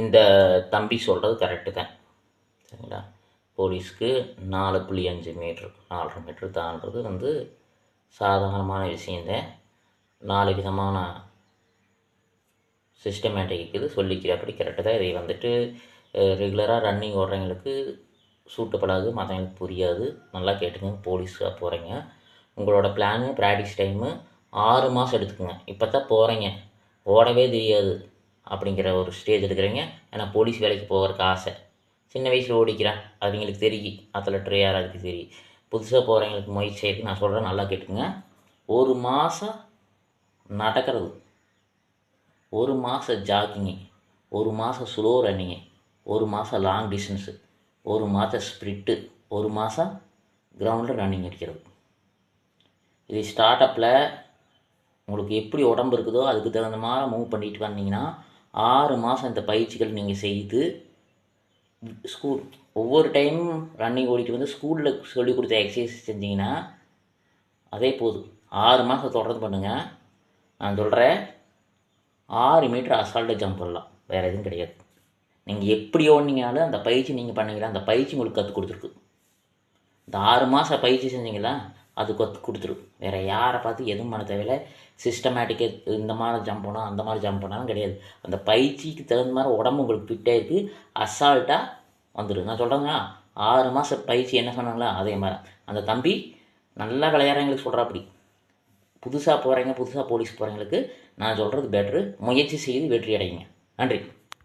இந்த தம்பி சொல்கிறது கரெக்டு தான். சரிங்களா? போலீஸ்க்கு நாலு புள்ளி அஞ்சு மீட்ரு நாலரை மீட்ரு தாண்டுறது வந்து சாதாரணமான விஷயந்தான் நாலு விதமான சிஸ்டமேட்டிக் இது சொல்லிக்கிறப்படி கரெக்டு தான். இதை வந்துட்டு ரெகுலராக ரன்னிங் ஓடுறவங்களுக்கு சூட்டப்படாது மற்றவங்களுக்கு புரியாது. நல்லா கேட்டுக்கோங்க போலீஸாக போகிறீங்க உங்களோட பிளானு ப்ராக்டிஸ் டைமு ஆறு மாதம் எடுத்துக்கோங்க. இப்போ தான் போகிறீங்க ஓடவே தெரியாது. அப்படிங்கிற ஒரு ஸ்டேஜ் எடுக்கிறீங்க. ஏன்னா போலீஸ் வேலைக்கு போகிறதுக்கு ஆசை. சின்ன வயசில் ஓடிக்கிறேன். அவங்களுக்கு தெரியும். அத்தலட்ரு யாராருக்கு தெரியும். புதுசாக போகிறவங்களுக்கு முயற்சி செய்யுது நான் சொல்கிறேன் நல்லா கேட்டுங்க ஒரு மாதம் நடக்கிறது. ஒரு மாதம் ஜாக்கிங்கு ஒரு மாதம் ஸ்லோ ரன்னிங்கு ஒரு மாதம் லாங் டிஸ்டன்ஸு ஒரு மாதம் ஸ்ப்ரிட்டு ஒரு மாதம் கிரவுண்டில் ரன்னிங் அடிக்கிறது. இது ஸ்டார்ட் அப்பில் உங்களுக்கு எப்படி உடம்பு இருக்குதோ அதுக்கு தகுந்த மாதிரி மூவ் பண்ணிட்டு வந்தீங்கன்னா ஆறு மாதம் இந்த பயிற்சிகள் நீங்கள் செய்து ஸ்கூல் ஒவ்வொரு டைமும் ரன்னிங் ஓடிட்டு வந்து ஸ்கூலில் சொல்லிக் கொடுத்த எக்ஸசைஸ் செஞ்சீங்கன்னா அதே போதும். ஆறு மாதம் தொடர்ந்து பண்ணுங்கள் நான் சொல்கிறேன் ஆறு மீட்டர் அசால்ட்டாக ஜம்ப் பண்ணலாம். வேறு எதுவும் கிடையாது. நீங்கள் எப்படி ஓடினீங்கனாலும் அந்த பயிற்சி நீங்கள் பண்ணீங்களா அந்த பயிற்சி உங்களுக்கு கற்றுக் கொடுத்துருக்கு இந்த ஆறு மாதம் பயிற்சி செஞ்சீங்களா? அது கொத்து கொடுத்துரும். வேறு யாரை பார்த்து எதுவும் பண்ண தேவையில்லை. சிஸ்டமேட்டிக்காக இந்த மாதிரி ஜம்ப் பண்ணணும் அந்த மாதிரி ஜம்ப் பண்ணாலும் கிடையாது. அந்த பயிற்சிக்கு தகுந்த மாதிரி உடம்பு உங்களுக்கு ஃபிட்டாக இருக்குது அசால்ட்டாக வந்துடும் நான் சொல்கிறேங்களா ஆறு மாதம் பயிற்சி என்ன சொன்னாங்களோ அதே மாதிரி அந்த தம்பி நல்லா விளையாடுறவங்களுக்கு சொல்கிறாப்படி புதுசாக போகிறவங்க புதுசாக போலீஸ் போகிறவங்களுக்கு நான் சொல்கிறது பெட்ரு முயற்சி செய்து வெற்றி அடையுங்க. நன்றி.